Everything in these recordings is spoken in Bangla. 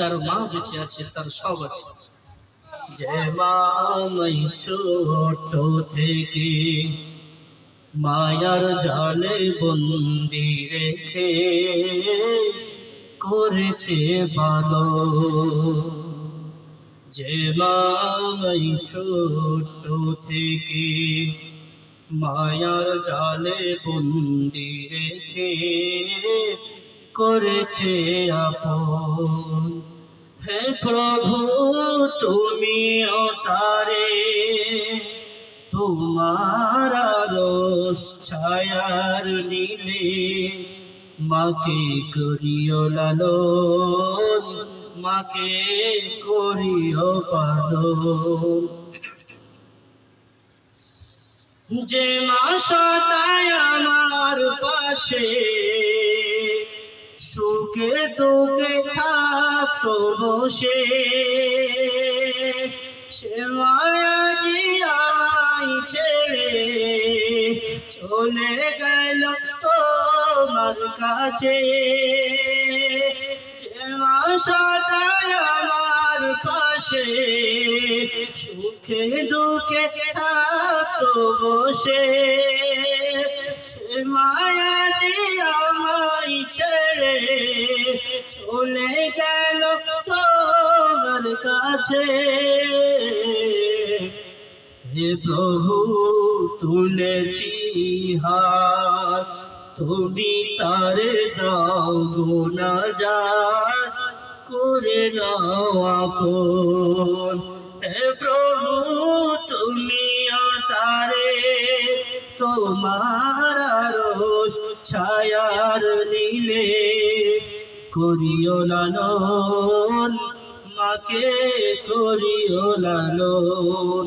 যার মা বেঁচে আছে, তার সব আছে। যে মা ছোট থেকে, মায়ার জালে বন্দি রেখে করেছে ভালো। যে মা আমায় ছোট থেকে, মায়ার জালে বন্দি রেখে করেছে আপন। হে প্রভু তুমি তারে। তোমার রস ছায়ার নীলে মাকে করিও লালন, মাকে করিও পালন। যে মা সদায় আমার পাশে সুখে দুঃখে থাকতো বসে। সে মায়াজি আমায় ছেড়ে চলে গেল তোমার কাছে। আমার পাশে, সুখে দুঃখে থাকতো বসে। সে মায়াজি চলে গেল তোমার কাছে। হে প্রভু, তুলেছি হাত, তুমি তারে দাও গোনা যা করে নাও হে প্রভু, তুমি তারে তোমার ছায়ার নীলে করিও লালন, মাকে করিও লালন।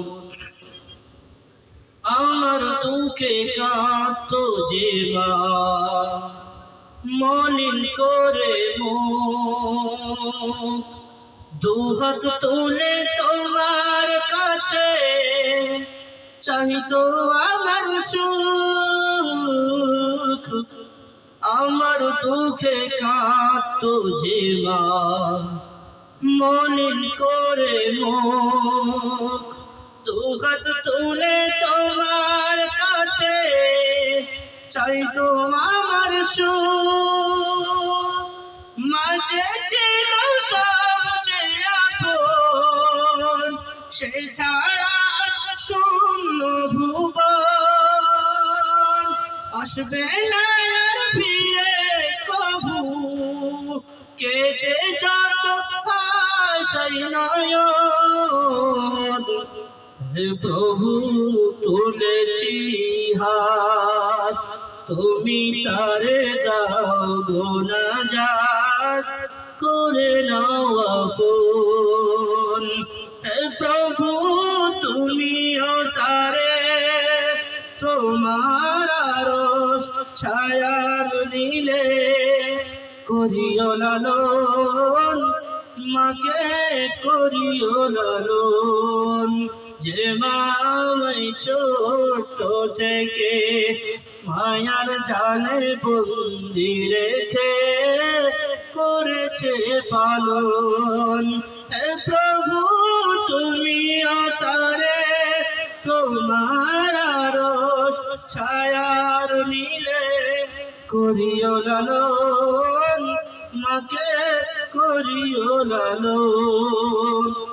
আমার দুঃখে কাঁদতো যে মা, মলিন করে দুহাত তুলে তোমার কাছে চাইতো আমার সুখ। আমার দুঃখে কাঁদতো যে মা। মলিন করে মুখ, দুহাত তুলে তোমার কাছে। চাইতো আমার সুখ। মাঝে ছিল সবচেয়ে সে ছাড়া শূন্য ভুবন। আসবে না ফিরে কবু, কেটে যত ভাষাই নয়ন। হে প্রভু, তুলেছি হাত, তুমি তারে দাও গোনা যাত করে নাও আপন। হে প্রভু, তুমিও তারে তোমার রস ছায়ার নীলে করিও লালন মাকে করিও লালন যে মামাই ছোট থেকে মায়ার জালে বন্দি রেখে করেছে পালন। প্রভু, তুমি তারে তোমার ছায়ার নীলে করিও লালন মাকে করিও লালন।